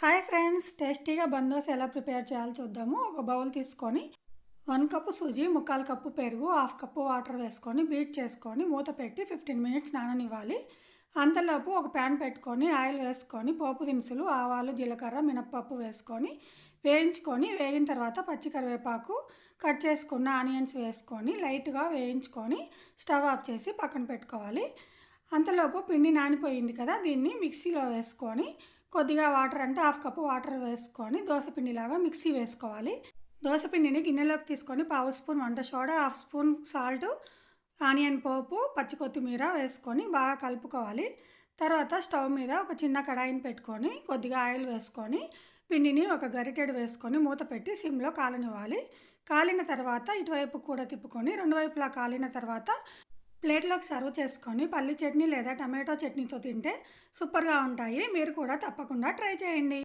Hi friends టేస్టీగా బందోస్ ఎలా prepare చేయాలో చూద్దాము. ఒక బౌల్ తీసుకొని వన్ కప్పు సూజీ ముక్కాలు కప్పు పెరుగు హాఫ్ కప్పు వాటర్ వేసుకొని బీట్ చేసుకొని మూత పెట్టి ఫిఫ్టీన్ మినిట్స్ నాననివ్వాలి. అంతలోపు ఒక ప్యాన్ పెట్టుకొని ఆయిల్ వేసుకొని పోపు దినుసులు ఆవాలు జీలకర్ర మినప్పప్పు వేసుకొని వేయించుకొని వేగిన తర్వాత పచ్చి కరివేపాకు కట్ చేసుకున్న ఆనియన్స్ వేసుకొని లైట్గా వేయించుకొని స్టవ్ ఆఫ్ చేసి పక్కన పెట్టుకోవాలి. అంతలోపు పిండి నానిపోయింది కదా దీన్ని మిక్సీలో వేసుకొని కొద్దిగా వాటర్ అంటే హాఫ్ కప్పు వాటర్ వేసుకొని దోశపిండిలాగా మిక్సీ వేసుకోవాలి. దోశపిండిని గిన్నెలోకి తీసుకొని పావు స్పూన్ వంట soda half spoon salt onion పోపు పచ్చి కొత్తిమీర వేసుకొని బాగా కలుపుకోవాలి. తర్వాత స్టవ్ మీద ఒక చిన్న కడాయిని పెట్టుకొని కొద్దిగా ఆయిల్ వేసుకొని పిండిని ఒక గరిటెడు వేసుకొని మూత పెట్టి సిమ్లో కాలనివ్వాలి. కాలిన తర్వాత ఇటువైపు కూడా తిప్పుకొని రెండు వైపులా కాలిన తర్వాత ప్లేట్లోకి సర్వ్ చేసుకొని పల్లి చట్నీ లేదా టమాటో చట్నీతో తింటే సూపర్గా ఉంటాయి. మీరు కూడా తప్పకుండా ట్రై చేయండి.